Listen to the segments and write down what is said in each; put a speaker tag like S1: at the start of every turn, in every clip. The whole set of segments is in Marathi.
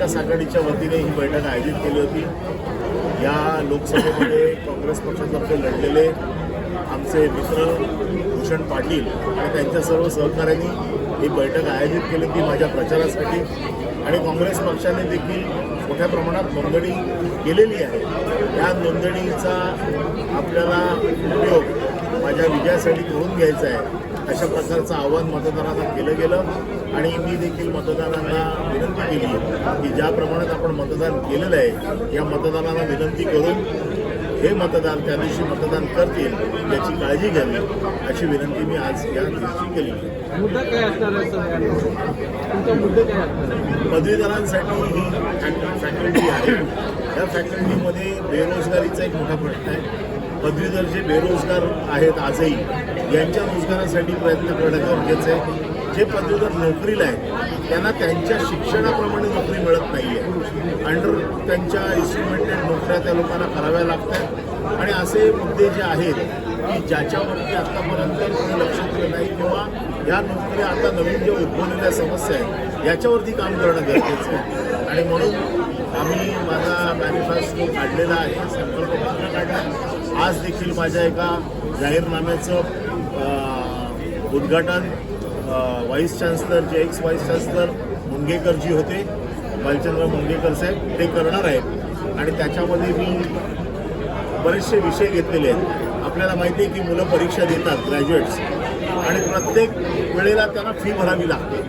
S1: महाविकास आघाडीच्या वतीने ही बैठक आयोजित केली होती. या लोकसभेमध्ये काँग्रेस पक्षातर्फे लढलेले आमचे मित्र भूषण पाटील आणि त्यांच्या सर्व सहकाऱ्यांनी ही बैठक आयोजित केली होती माझ्या प्रचारासाठी. आणि काँग्रेस पक्षाने देखील मोठ्या प्रमाणात नोंदणी केलेली आहे. या नोंदणीचा आपल्याला उपयोग माझ्या विजयासाठी करून घ्यायचा आहे. अशा प्रकारचं आव्हान मतदारांना केलं गेलं. आणि मी देखील मतदारांना विनंती केली की ज्या प्रमाणात आपण मतदान केलेलं आहे या मतदारांना विनंती करून हे मतदान त्या दिवशी मतदान करतील याची काळजी घ्यावी अशी विनंती मी आज या दिवशी केली. पदवीधरांसाठी ही फॅक- फॅकल्टी आहे. या फॅकल्टीमध्ये बेरोजगारीचा एक मोठा प्रश्न आहे. पदवीधर जे बेरोजगार आहेत आजही यांच्या रोजगारासाठी प्रयत्न करणं गरजेचं आहे. जे पदवीधर नोकरीला आहेत त्यांना त्यांच्या शिक्षणाप्रमाणे नोकरी मिळत नाही आहे अंडर त्यांच्या इन्स्ट्रुमेंटेड नोकऱ्या त्या लोकांना कराव्या लागतात. आणि असे मुद्दे जे आहेत की ज्याच्यावरती आत्तापर्यंत कोणी लक्ष दिलं नाही किंवा या नोकऱ्या आता नवीन ज्या उद्भवलेल्या समस्या आहेत याच्यावरती काम करणं गरजेचं आहे. आणि म्हणून आम्ही माझा मॅनिफेस्टो काढलेला आहे संकल्पपत्र काढला आज देखील माझ्या एका जाहीरनाम्याचं उद्घाटन व्हाईस चान्सलर जे एक्स व्हाईस चान्सलर मुंगेकरजी होते बालचंद्र मुंगेकर साहेब ते करणार आहेत. आणि त्याच्यामध्ये मी बरेचसे विषय घेतलेले आहेत. आपल्याला माहिती आहे की मुलं परीक्षा देतात ग्रॅज्युएट्स आणि प्रत्येक वेळेला त्यांना फी भरावी लागते.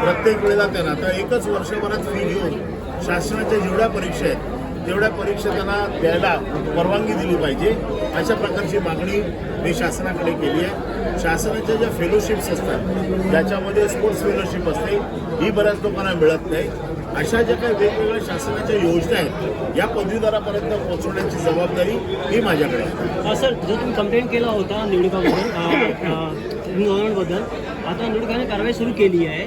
S1: प्रत्येक वेळेला त्यांना. तर एकच वर्षभरात फी घेऊन शासनाच्या जेवढ्या परीक्षा आहेत तेवढ्या परीक्षा त्यांना द्यायला परवानगी दिली पाहिजे. अशा प्रकारची मागणी मी शासनाकडे केली आहे. शासनाच्या ज्या फेलोशिप्स असतात ज्याच्यामध्ये स्पोर्ट्स फेलोशिप असते ही बऱ्याच लोकांना मिळत नाही. अशा ज्या काही वेगवेगळ्या शासनाच्या योजना आहेत या पदवीधरापर्यंत पोहोचवण्याची जबाबदारी ही माझ्याकडे आहे.
S2: सर जो तुम्ही कंप्लेंट केला होता निवडणुकाबद्दल गव्हर्नमेंटबद्दल आता निवडणुकाने कारवाई सुरू केली आहे.